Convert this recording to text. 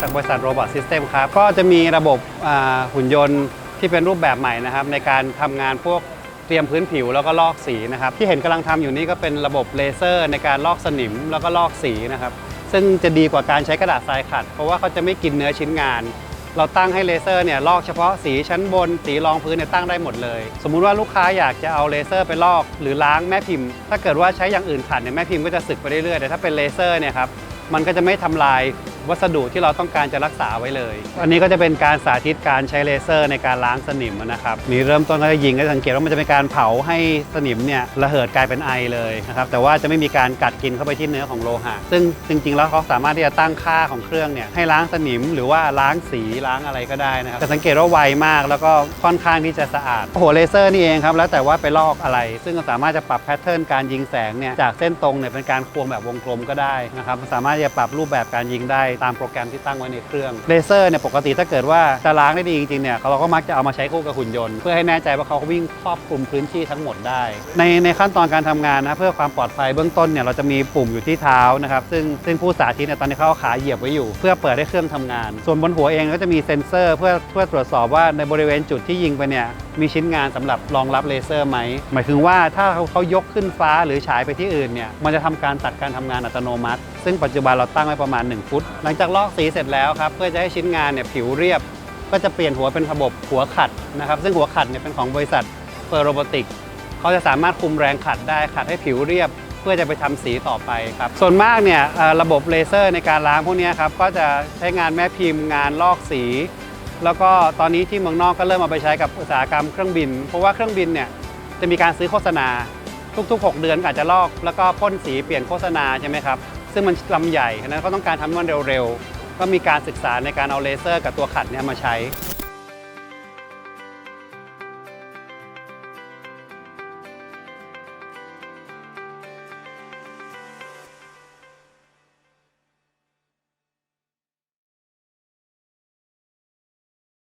จากบริษัทโรบอทซิสเต็มครับ ก็จะมีระบบหุ่นยนต์ที่เป็นรูปแบบใหม่นะครับ ในการทำงานพวกเตรียมพื้นผิวแล้วก็ลอกสีนะครับ ที่เห็นกำลังทำอยู่นี่ก็เป็นระบบเลเซอร์ ในการลอกสนิมแล้วก็ลอกสีนะครับ ซึ่งจะดีกว่าการใช้กระดาษทรายขัด เพราะว่าเขาจะไม่กินเนื้อชิ้นงานเราตั้งให้เลเซอร์เนี่ยลอกเฉพาะสีชั้นบน สีรองพื้นเนี่ยตั้งได้หมดเลย สมมุติว่าลูกค้าอยากจะเอาเลเซอร์ไปลอกหรือล้างแม่พิมพ์ ถ้าเกิดว่าใช้อย่างอื่นขัดเนี่ยแม่พิมพ์ก็จะสึกไปเรื่อยๆแต่ถ้าเป็นเลเซอร์เนี่ยครับมันก็จะไม่ทำลาย วัสดุที่เราต้องการจะรักษาไว้เลย อันนี้ก็จะเป็นการสาธิตการใช้เลเซอร์ในการล้างสนิมนะครับนี่เริ่มต้นก็จะยิงก็จะสังเกตว่ามันจะเป็นการเผาให้สนิมเนี่ยระเหิดกลายเป็นไอเลยนะครับแต่ว่าจะไม่มีการกัดกินเข้าไปที่เนื้อของโลหะ ซึ่งจริง ๆ แล้วเขาสามารถที่จะตั้งค่าของเครื่องเนี่ยให้ล้างสนิมหรือว่าล้างสีล้างอะไรก็ได้นะครับแต่สังเกตว่าไวมากแล้วก็ค่อนข้างที่จะสะอาดหัวเลเซอร์นี่เองครับแล้วแต่ว่าไปลอกอะไร ซึ่งสามารถจะปรับแพทเทิร์นการยิงแสงเนี่ยจากเส้นตรงเนี่ยเป็นการควงแบบวงกลมก็ได้นะครับสามารถที่จะปรับรูปแบบการยิงได้ตามโปรแกรมที่ตั้งไว้ในเครื่องเลเซอร์เนี่ยปกติถ้าเกิดว่าจะล้างได้ดีจริงๆเนี่ยเราก็มักจะเอามาใช้คู่กับหุ่นยนต์เพื่อให้แน่ใจว่าเขาวิ่งครอบคลุมพื้นที่ทั้งหมดได้ ในในขั้นตอนการทำงานนะเพื่อความปลอดภัยเบื้องต้นเนี่ยเราจะมีปุ่มอยู่ที่เท้านะครับซึ่งซึ่งผู้สาธิตเนี่ยตอนนี้เขาเอาขาเหยียบไว้อยู่ เพื่อเปิดให้เครื่องทำงาน ส่วนบนหัวเองก็จะมีเซ็นเซอร์ เพื่อเพื่อตรวจสอบว่าในบริเวณจุดที่ยิงไปเนี่ยมีชิ้นงานสำหรับรองรับเลเซอร์ไหม หมายถึงว่าถ้าเขาเขายกขึ้นฟ้าหรือฉายไปที่อื่นเนี่ยมันจะทำการตัดการทำงานอัตโนมัติ ซึ่งปัจจุบันเราตั้งไว้ประมาณ 1 ฟุตหลังจากลอกสีเสร็จแล้วครับเพื่อจะให้ชิ้นงานเนี่ยผิวเรียบ ก็จะเปลี่ยนหัวเป็นระบบหัวขัดนะครับ ซึ่งหัวขัดเนี่ยเป็นของบริษัทเฟอร์โรบอติกเขาจะสามารถคุมแรงขัดได้ขัดให้ผิวเรียบ เพื่อจะไปทำสีต่อไปครับ ส่วนมากเนี่ยระบบเลเซอร์ในการล้างพวกนี้ครับก็จะใช้งานแม่พิมพ์งานลอกสี แล้วก็ตอนนี้ที่เมืองนอกก็เริ่มเอาไปใช้กับอุตสาหกรรมเครื่องบิน เพราะว่าเครื่องบินเนี่ยจะมีการซื้อโฆษณาทุกๆ 6 เดือนก็อาจจะลอกแล้วก็พ่นสีเปลี่ยนโฆษณาใช่ไหมครับ ซึ่งมันลำใหญ่ฉะนั้นเขาต้องการทำให้มันเร็วๆ ก็มีการศึกษาในการเอาเลเซอร์กับตัวขัดเนี่ยมาใช้